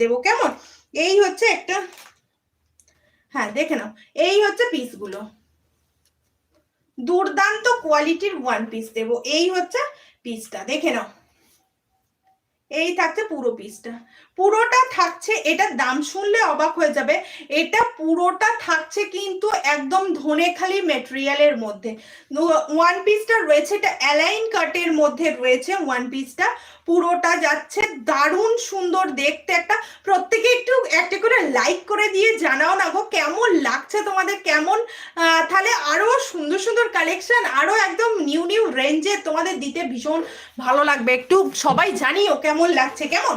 দেবো, কেমন? এই হচ্ছে একটা হ্যাঁ দেখে নাও। এই হচ্ছে পিসগুলো। দুর্দান্ত কোয়ালিটির ওয়ান পিস দেবো। এই হচ্ছে পিসটা দেখে নাও। এই থাকছে পুরো পিসটা পুরোটা থাকছে এটা দাম শুনলে অবাক হয়ে যাবে, এটা পুরোটা থাকছে কিন্তু একদম ধনেখালি মেটেরিয়ালের মধ্যে। ওয়ান পিসটা রয়েছে, এটা অ্যালাইন কাটের মধ্যে রয়েছে ওয়ান পিসটা পুরোটা যাচ্ছে দারুণ সুন্দর দেখতে একটা। প্রত্যেকে একটু একটা করে লাইক করে দিয়ে জানাও না গো, কেমন লাগছে তোমাদের, কেমন তাহলে আরও সুন্দর সুন্দর কালেকশন আরও একদম নিউ নিউ রেঞ্জে তোমাদের দিতে ভীষণ ভালো লাগবে। একটু সবাই জানিও কেমন লাগছে কেমন?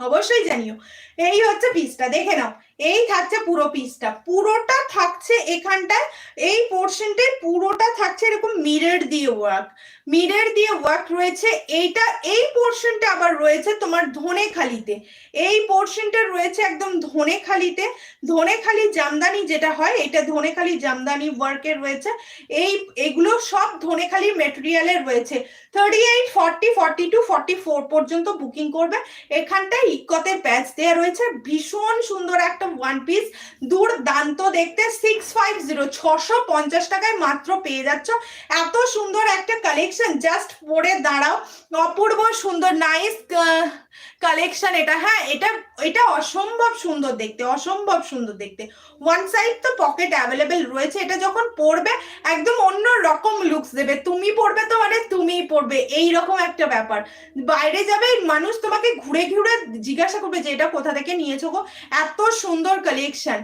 অবশ্যই জানিও। এই হচ্ছে পিসটা দেখে নাও। এই থাকছে পুরো পিসটা পুরোটা থাকছে এখানটায়, এই পোর্শনটায় পুরোটা থাকছে এরকম মিরর দিয়ে ওয়ার্ক মিরর দিয়ে ওয়ার্ক রয়েছে, এইটা, এই পোর্শনটা আবার রয়েছে তোমার ধনেখালিতে। এই পোর্শনটা রয়েছে একদম ধনেখালিতে। ধনেখালি জামদানি যেটা হয়, এটা ধনেখালি জামদানি ওয়ার্কের রয়েছে। এই, এগুলো সব ধনেখালি মেটেরিয়ালের রয়েছে। Thirty eight forty forty two forty four পর্যন্ত বুকিং করবে। এখানটায় ইকতের প্যাচ দেওয়া রয়েছে। ভীষণ সুন্দর একটা ওয়ান পিস দুর্দান্ত দেখতে। সিক্স ফাইভ জিরো ছশো পঞ্চাশ টাকায় মাত্র পেয়ে যাচ্ছ। এত সুন্দর একটা কালেকশন জাস্ট পরে দাঁড়াও। অপূর্ব সুন্দর। নাইস কালেকশন এটা হ্যাঁ এটা এটা অসম্ভব সুন্দর দেখতে, অসম্ভব সুন্দর দেখতে। ওয়ান সাইড তো পকেট অ্যাভেলেবেল রয়েছে, এটা যখন পরবে, একদম অন্য রকম লুকস দেবে। তুমি পরবে তো মানে তুমিই পরবে এই রকম একটা ব্যাপার। বাইরে যাবে, মানুষ তোমাকে ঘুরে ঘুরে জিজ্ঞাসা করবে যে, এটা কোথা থেকে নিয়েছো গো? এত সুন্দর কালেকশন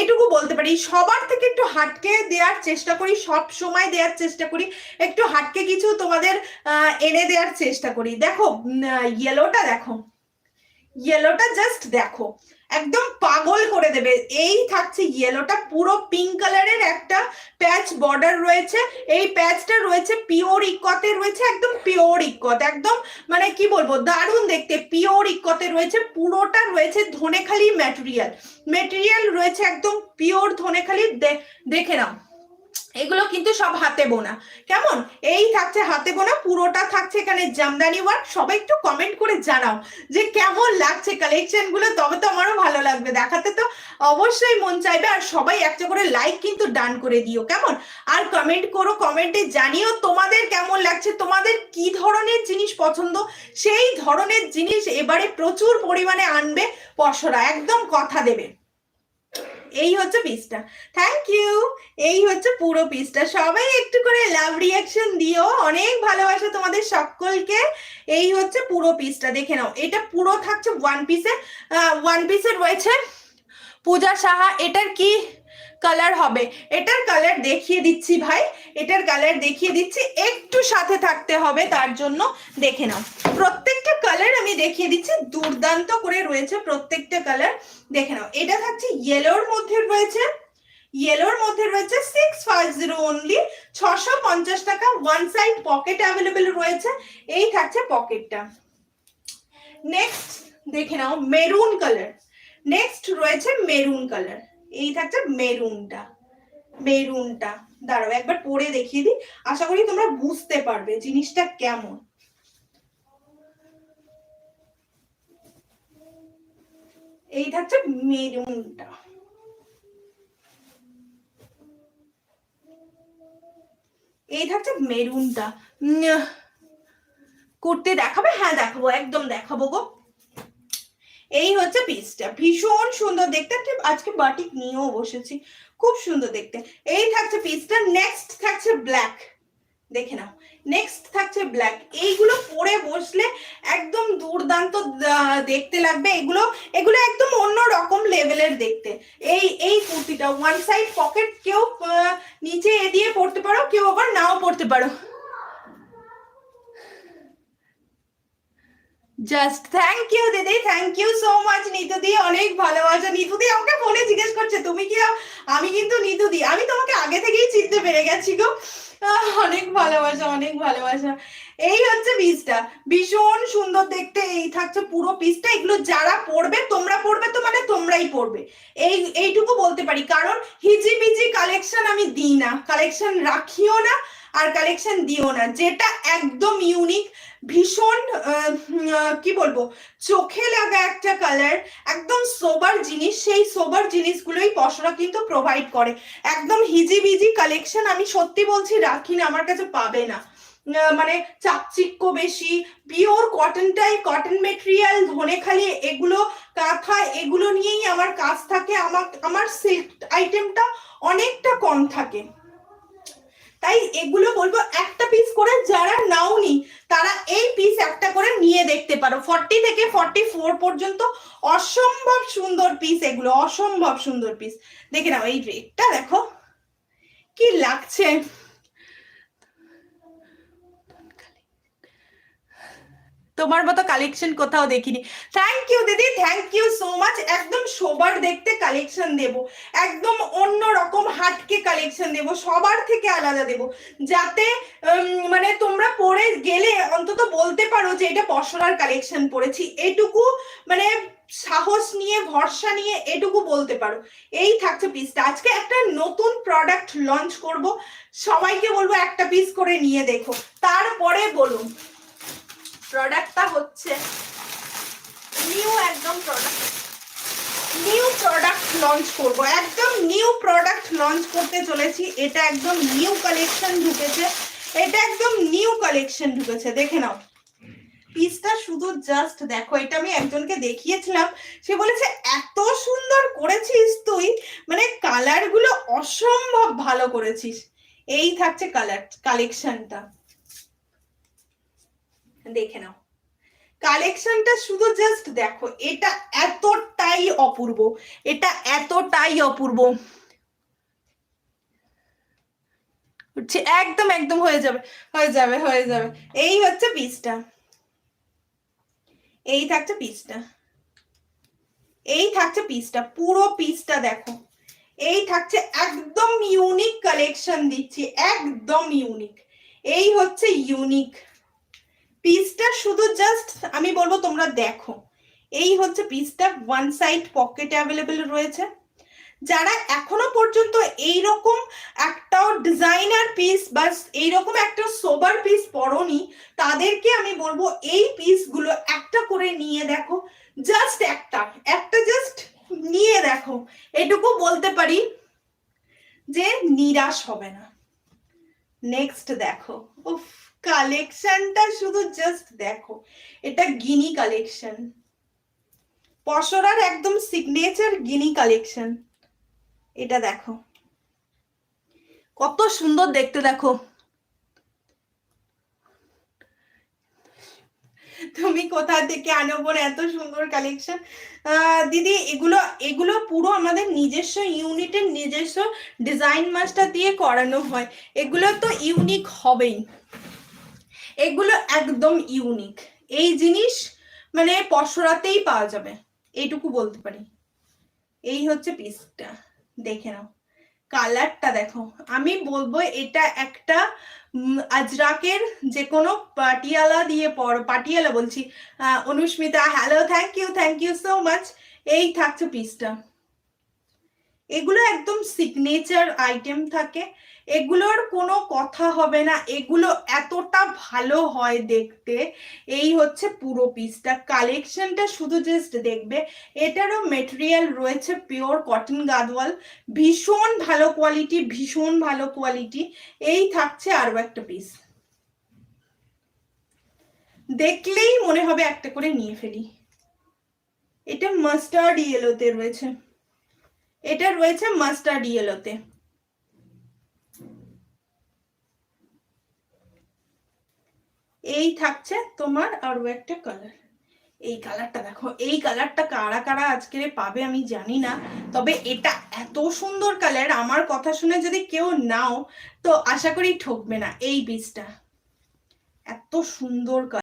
এটুকু বলতে পারি, সবার থেকে একটু হাটকে দেওয়ার চেষ্টা করি, সব সময় দেওয়ার চেষ্টা করি। একটু হাটকে কিছু তোমাদের এনে দেওয়ার চেষ্টা করি। দেখো ইয়েলোটা দেখো। ইয়েলোটা জাস্ট দেখো। একদম পাগল করে দেবে। এই থাকছে ইয়েলোটা পুরো পিঙ্ক কালারের একটা প্যাচ বর্ডার রয়েছে। এই প্যাচটা রয়েছে পিওর ইকতে রয়েছে, একদম পিওর ইকত। একদম মানে কি বলব, দারুণ দেখতে। পিওর ইকতে রয়েছে। পুরোটা রয়েছে ধনেখালি ম্যাটেরিয়াল ম্যাটেরিয়াল রয়েছে একদম পিওর ধনেখালি। দেখে নাও। এগুলো কিন্তু সব হাতে বোনা। কেমন? এই থাকছে হাতে বোনা, পুরোটা থাকছে এখানে জামদানি ওয়ার্ক সবাই একটু কমেন্ট করে জানাও যে কেমন লাগছে কালেকশনগুলো, তবে তো আমারও ভালো লাগবে। দেখাতে তো অবশ্যই মন চাইবে, আর সবাই একটা করে লাইক কিন্তু ডান করে দিও, কেমন? আর কমেন্ট করো কমেন্টে জানিও তোমাদের কেমন লাগছে, তোমাদের কি ধরনের জিনিস পছন্দ? সেই ধরনের জিনিস এবারে প্রচুর পরিমাণে আনবে, পশরা, একদম কথা দেবে। এই হচ্ছে পিসটা। থ্যাংক ইউ এই হচ্ছে পুরো পিসটা। সবাই একটু করে লাভ রিয়াকশন দিও। অনেক ভালোবাসা তোমাদের সকলকে। এই হচ্ছে পুরো পিসটা। দেখে নাও। এটা পুরো থাকছে ওয়ান পিসে ওয়ান পিসে রয়েছে পূজা সাহা, এটার কি কালার হবে? এটার কালার দেখিয়ে দিচ্ছি ভাই। এটার কালার দেখিয়ে দিচ্ছি। একটু সাথে থাকতে হবে, তার জন্য দেখে নাও। প্রত্যেকটা কালার আমি দেখিয়ে দিচ্ছি। দুর্দান্ত করে রয়েছে প্রত্যেকটা কালার দেখে নাও। এটা থাকছে ইয়েলোর মধ্যে রয়েছে। ইয়েলোর মধ্যে রয়েছে সিক্স ফাইভ জিরো অনলি ছশো পঞ্চাশ টাকা ওয়ান সাইড পকেট অ্যাভেলেবেল রয়েছে। এই থাকছে পকেটটা নেক্সট দেখে নাও মেরুন কালার নেক্সট রয়েছে মেরুন কালার এই থাকছে মেরুনটা মেরুনটা দাঁড়াও, একবার পরে দেখিয়ে দিই। আশা করি তোমরা বুঝতে পারবে জিনিসটা কেমন। এই থাকছে মেরুনটা এই থাকছে মেরুনটা কুর্তি দেখাবে? হ্যাঁ দেখাবো, একদম দেখাবো গো। এই হচ্ছে পিসটা ভীষণ সুন্দর দেখতে। আজকে বাটিক নিয়েও বসেছি। খুব সুন্দর দেখতে। এই থাকছে পিসটা নেক্সট থাকছে ব্ল্যাক দেখে নাও। নেক্সট থাকছে ব্ল্যাক এইগুলো পরে বসলে একদম দুর্দান্ত দেখতে লাগবে। এগুলো এগুলো একদম অন্য রকম লেভেলের দেখতে। এই এই কুর্তিটা। ওয়ান সাইড পকেট কেউ নিচে এ দিয়ে পড়তে পারো, কেউ আবার নাও পড়তে পারো। জাস্ট থ্যাংক ইউ দিদি থ্যাংক ইউ সো মাচ নিতুদি অনেক ভালোবাসা। নিতুদি আমাকে ফোনে জিজ্ঞেস করছে, তুমি কি আমি কিন্তু নিতুদি আমি তোমাকে আগে থেকেই চিনতে পেরে গেছি গো। অনেক ভালোবাসা অনেক ভালোবাসা। এই হচ্ছে পিসটা ভীষণ সুন্দর দেখতে এই থাকছে পুরো পিসটা এগুলো যারা পড়বে, তোমরা পড়বে তো মানে তোমরাই পড়বে। এই, এইটুকু বলতে পারি। কারণ হিজিবিজি কালেকশন আমি দিই না। কালেকশন রাখিও না আর কালেকশন দিও না। যেটা একদম ইউনিক ভীষণ কি বলব, চোখে লাগা একটা কালার একদম সোবার জিনিস, সেই সোবার জিনিসগুলোই পশরা কিন্তু প্রোভাইড করে। একদম হিজিবিজি কালেকশন আমি সত্যি বলছি রাখি না, আমার কাছে পাবে না। মানে চাকচিক্য বেশি পিওর কটনটাই কটন মেটেরিয়াল ধনেখালি, এগুলো, কাঁথা, এগুলো নিয়েই আমার কাজ থাকে, আমার আমার সিল্ক আইটেমটা অনেকটা কম থাকে। তাই এগুলো বলব একটা পিস করে যারা নাওনি তারা এই পিস একটা করে নিয়ে দেখতে পারো। ফর্টি থেকে ফর্টি ফোর পর্যন্ত অসম্ভব সুন্দর পিস এগুলো, অসম্ভব সুন্দর পিস দেখে নাও, এই রেটটা দেখো, কি লাগছে? তোমার মতো কালেকশন কোথাও দেখিনি। থ্যাংক ইউ দিদি থ্যাংক ইউ সো মাচ একদম সবার দেখতে কালেকশন দেব। একদম অন্য রকম হাটকে কালেকশন দেব। সবার থেকে আলাদা দেব। যাতে মানে তোমরা পরে গেলে অন্তত বলতে পারো যে এটা পশরার কালেকশন পড়েছি। এটুকু মানে সাহস নিয়ে, ভরসা নিয়ে এটুকু বলতে পারো। এই থাকছে পিসটা আজকে একটা নতুন প্রোডাক্ট লঞ্চ করব। সবাইকে বলব একটা পিস করে নিয়ে দেখো। তারপরে বলুন। প্রোডাক্টটা হচ্ছে নিউ একদম প্রোডাক্ট নিউ প্রোডাক্ট লঞ্চ করব। একদম নিউ প্রোডাক্ট লঞ্চ করতে চলেছি। এটা একদম নিউ কালেকশন ঢুকেছে। এটা একদম নিউ কালেকশন ঢুকেছে। দেখে নাও। পিসটা শুধু জাস্ট দেখো, এটা আমি একজনকে দেখিয়েছিলাম। সে বলেছে, এত সুন্দর করেছিস তুই। মানে কালারগুলো অসম্ভব ভালো করেছিস। এই থাকছে কালার কালেকশনটা দেখে নাও। কালেকশনটা শুধু জাস্ট দেখো, এটা এতটাই অপূর্ব, এটা এতটাই অপূর্ব। একদম একদম হয়ে যাবে হয়ে যাবে হয়ে যাবে। এই হচ্ছে পিসটা এই থাকছে পিসটা এই থাকছে পিসটা পুরো পিসটা দেখো। এই থাকছে একদম ইউনিক কালেকশন দিচ্ছি, একদম ইউনিক এই হচ্ছে ইউনিক পিসটা শুধু জাস্ট আমি বলব তোমরা দেখো। এই হচ্ছে পিসটা ওয়ান সাইড পকেট অ্যাভেলেবেল রয়েছে। যারা এখনও পর্যন্ত এই রকম একটা ডিজাইনার পিস বা এইরকম একটা সোবার পিস পরনি, তাদেরকে আমি বলব এই পিসগুলো একটা করে নিয়ে দেখো। জাস্ট একটা একটা জাস্ট নিয়ে দেখো। এটুকু বলতে পারি যে নিরাশ হবে না। নেক্সট দেখো, উফ। কালেকশনটা শুধু জাস্ট দেখো। এটা গিনি কালেকশন পশরার একদম সিগনেচার গিনি কালেকশন এটা দেখো। কত সুন্দর দেখতে দেখো। তুমি কোথা থেকে আনো বোন এত সুন্দর কালেকশন দিদি, এগুলো এগুলো পুরো আমাদের নিজস্ব ইউনিটের নিজস্ব ডিজাইন মাস্টার দিয়ে করানো হয়। এগুলো তো ইউনিক হবেই। এগুলো একদম ইউনিক এই জিনিস মানে পশরাতেই পাওয়া যাবে, এইটুকু বলতে পারি। এই হচ্ছে পিসটা দেখে নাও। কালারটা দেখো, আমি বলব এটা একটা আজরাকের যে কোনো পাটিয়ালা দিয়ে পর, পাটিয়ালা বলছি Anusmita hello thank you thank you so much এই থাকছে পিসটা এগুলো একদম সিগনেচার আইটেম থাকে। এগুলোর কোনো কথা হবে না। এগুলো এতটা ভালো হয় দেখতে। এই হচ্ছে পুরো পিসটা কালেকশনটা শুধু জাস্ট দেখবে। এটারও মেটেরিয়াল রয়েছে পিওর কটন গাদওয়াল। ভীষণ ভালো কোয়ালিটি ভীষণ ভালো কোয়ালিটি এই থাকছে আরও একটা পিস দেখলেই মনে হবে একটা করে নিয়ে ফেলি। এটা মাস্টার্ড ইয়েলোতে রয়েছে। এটা রয়েছে মাস্টার্ড ইয়েলোতে। এই থাকছে তোমার আরও একটা কালার এই কালারটা দেখো, এই কালারটা কারা কারা আজকে পাবে আমি জানি না, তবে এটা এত সুন্দর কালার আমার কথা শুনে যদি কেউ নাও, তো আশা করি ঠকবে না। এই বীজটা, এত সুন্দর কালার